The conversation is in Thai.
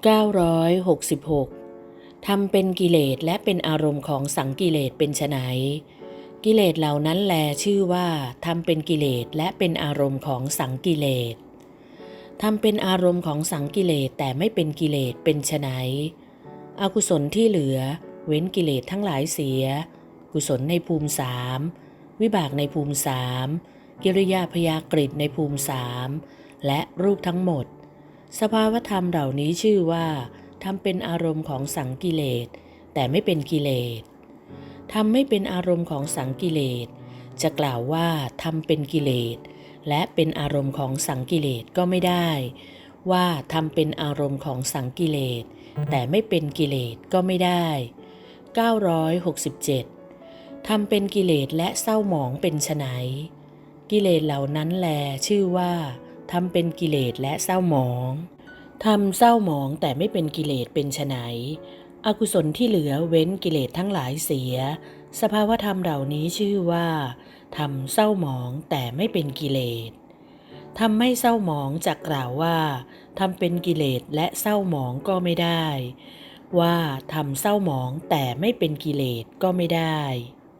966ทำเป็นกิเลสและเป็นอารมณ์ของสังกิเลสเป็นไฉนกิเลสเหล่านั้นแลชื่อว่าทำเป็นกิเลสและเป็นอารมณ์ของสังกิเลสทำเป็นอารมณ์ของสังกิเลสแต่ไม่เป็นกิเลสเป็นไฉนอกุศลที่เหลือ เว้นกิเลสทั้งหลายเสีย กุศลในภูมิสามวิบากในภูมิสามกิริยาพยากฤิในภูมิสามและรูปทั้งหมด สภาวธรรมเหล่านี้ชื่อว่าทำเป็นอารมณ์ของสังกิเลส แต่ไม่เป็นกิเลสทำไม่เป็นอารมณ์ของสังกิเลส จะกล่าวว่าทำเป็นกิเลส และเป็นอารมณ์ของสังกิเลสก็ไม่ได้ ว่าทำเป็นอารมณ์ของสังกิเลส แต่ไม่เป็นกิเลสก็ไม่ได้ 967ทำเป็นกิเลสและเศร้าหมองเป็นไฉนกิเลสเหล่านั้นแลชื่อว่า ทำเป็นกิเลสและเศร้าหมองทำเศร้าหมองแต่ไม่เป็นกิเลสเป็นไฉนอกุศลที่เหลือเว้นกิเลสทั้งหลายเสีย สภาวธรรมเหล่านี้ชื่อว่าทำเศร้าหมองแต่ไม่เป็นกิเลสทำไม่เศร้าหมองจะกล่าวว่าทำเป็นกิเลสและเศร้าหมองก็ไม่ได้ ว่าทำเศร้าหมองแต่ไม่เป็นกิเลสก็ไม่ได้